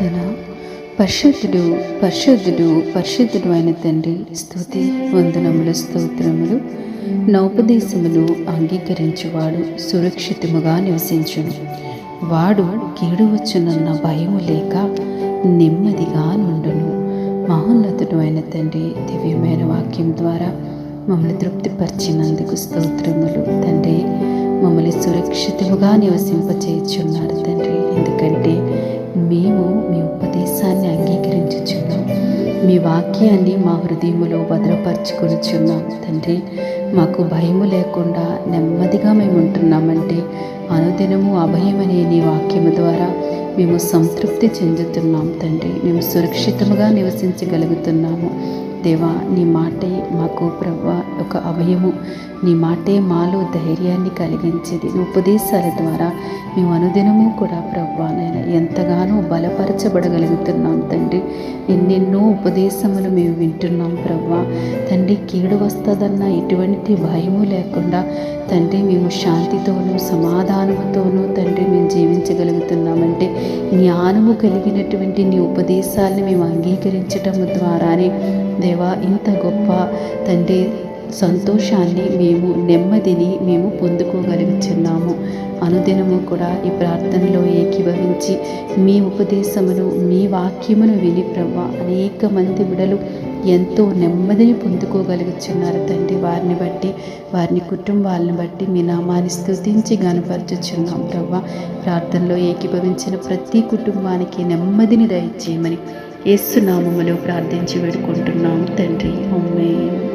ప్రార్థన పరిశుద్ధుడు పరిశుద్ధుడు పరిశుద్ధుడు అయిన తండ్రి స్థుతి వందనములు స్తోత్రములు. నౌపదేశములు అంగీకరించువాడు సురక్షితముగా నివసించును. వాడు కీడు వచ్చునన్న భయము లేక నెమ్మదిగా నుండును. మహోన్నతుడు అయిన తండ్రి దివ్యమైన వాక్యం ద్వారా మమ్మల్ని తృప్తిపరిచినందుకు స్తోత్రములు. తండ్రి మమ్మల్ని సురక్షితముగా నివసింపచేయుచున్నారు మీ వాక్యాన్ని మా హృదయములో భద్రపరచుకొనిచున్నాం. తండ్రి మాకు భయము లేకుండా నెమ్మదిగా మేము ఉంటున్నామంటే అనుదినము అభయమనే నీ వాక్యము ద్వారా మేము సంతృప్తి చెందుతున్నాం. తండ్రి మేము సురక్షితముగా నివసించగలుగుతున్నాము. దేవా నీ మాటే మాకు ప్రవ్వ ఒక అభయము నీ మాటే మాలో ధైర్యాన్ని కలిగించేది. నీ ఉపదేశాల ద్వారా మేము అనుదినము కూడా ప్రభు నేను ఎంతగానో బలపరచబడగలుగుతున్నాం తండ్రి. ఎన్నెన్నో ఉపదేశములు మేము వింటున్నాం ప్రవ్వ. తండ్రి కీడు వస్తుందన్న ఎటువంటి భయము లేకుండా తండ్రి మేము శాంతితోనూ సమాధానముతోనూ తండ్రి మేము జీవించగలుగుతున్నామంటే జ్ఞానము కలిగినటువంటి నీ ఉపదేశాలను మేము అంగీకరించటం ద్వారానే దేవా ఇంత గొప్ప తండ్రి సంతోషాన్ని మేము నెమ్మదిని మేము పొందుకోగలుగుతున్నాము అనుదినము కూడా ఈ ప్రార్థనలో ఏకీభవించి మీ ఉపదేశమును మీ వాక్యమును విని ప్రభ అనేక మంది బిడలు ఎంతో నెమ్మదిని పొందుకోగలుగుతున్నారు తండ్రి. వారిని బట్టి వారిని కుటుంబాలను బట్టి మీ నామాన్ని స్థుతించి గనపరచుచున్నాం ప్రభా ప్రార్థనలో ఏకీభవించిన ప్రతి కుటుంబానికి నెమ్మదిని దయచేయమని ఏసునామములో ప్రార్థించి వేడుకుంటున్నాం తండ్రి. అమ్మే